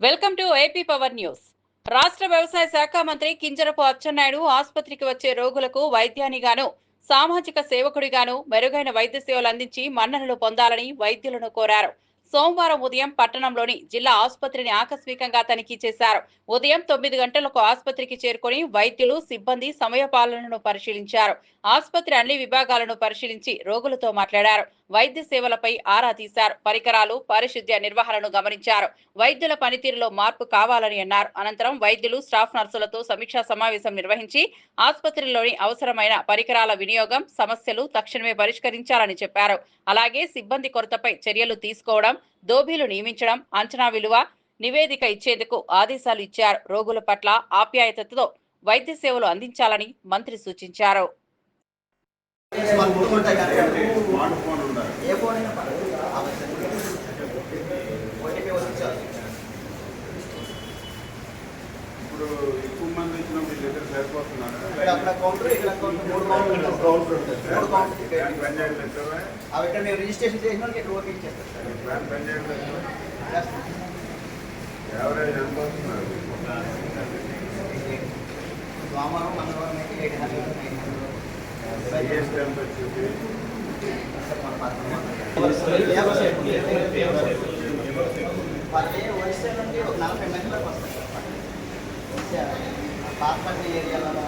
Welcome to AP power news రాష్ట్ర వ్యవసాయ శాఖ మంత్రి కింజరపు అచ్చెన్నాయుడు ఆసుపత్రికి వచ్చే రోగులకు వైద్యానిగాను సామాజిక సేవకుడిగాను మెరుగైన వైద్య సేవలు అందించి మన్ననలు పొందాలని వైద్యులను కోరారు. సోమవారం ఉదయం పట్టణంలోని జిల్లా ఆసుపత్రిని ఆకస్మికంగా తనిఖీ చేశారు. ఉదయం తొమ్మిది గంటలకు ఆసుపత్రికి చేరుకొని వైద్యులు సిబ్బంది సమయపాలనను పరిశీలించారు. ఆసుపత్రి అన్ని విభాగాలను పరిశీలించి రోగులతో మాట్లాడారు. వైద్య సేవలపై ఆరా తీశారు. పరికరాలు పారిశుద్ధ్య నిర్వహణను గమనించారు. వైద్యుల పనితీరులో మార్పు కావాలని అన్నారు. అనంతరం వైద్యులు స్టాఫ్ నర్సులతో సమీక్షా సమావేశం నిర్వహించి ఆసుపత్రిలోని అవసరమైన పరికరాల వినియోగం సమస్యలు తక్షణమే పరిష్కరించాలని చెప్పారు. అలాగే సిబ్బంది కొరతపై చర్యలు తీసుకోవడం దోబీలు నియమించడం అంచనా విలువ నివేదిక ఇచ్చేందుకు ఆదేశాలు ఇచ్చారు. రోగుల పట్ల ఆప్యాయతతో వైద్య సేవలు అందించాలని మంత్రి సూచించారు. ఏ ఫోన్ అయినా ఓటీపీ వచ్చి చాలు ఇప్పుడు ఎక్కువ మంది ఇచ్చినప్పుడు వీళ్ళు సరిపోతున్నారా ఇక్కడ అక్కడ కౌంటర్ ఇక్కడ కౌంటర్ మూడు కౌంటర్ కౌంటర్ ఉంటుంది మూడు కౌంటర్ అవి ఇక్కడ మీరు రిజిస్ట్రేషన్ చేసిన వాళ్ళకి ఇక్కడ ఓకే ఇచ్చేస్తారు యావరేజ్ ఎంత వస్తున్నారు సోమవారం మంగళవారం అయితే eight hundred nine hundred GST ఎంత నుండి ఒక నలభై మంది వరకు వస్తారు ఏరియాలో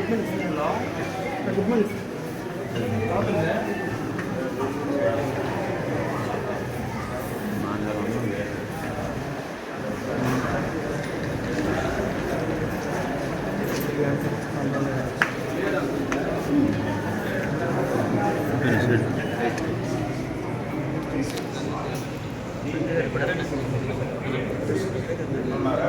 ఆ పాతపల్లి ఏరియాలో ఎంత అప్పలేదు ఉన్నారా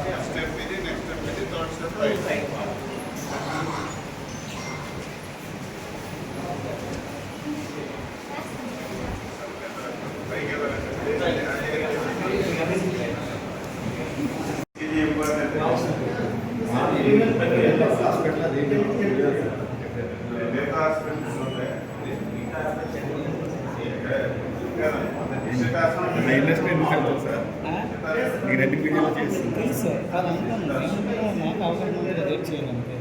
స్టెప్ ఇది నెక్స్ట్ స్టెప్ ఇది థర్డ్ స్టెప్ ఇది ఇంపార్టెంట్ మిగతా హాస్పిటల్స్ ఉంటాయి మన ఇండస్ట్రీ ఎందుకు వెళ్తుంది సార్ ఈ రెండు పీరియడ్లు చేస్తుంది తెలుసు సార్. అది నాకు అవసరం ఉంది రేట్ చేయాలంటే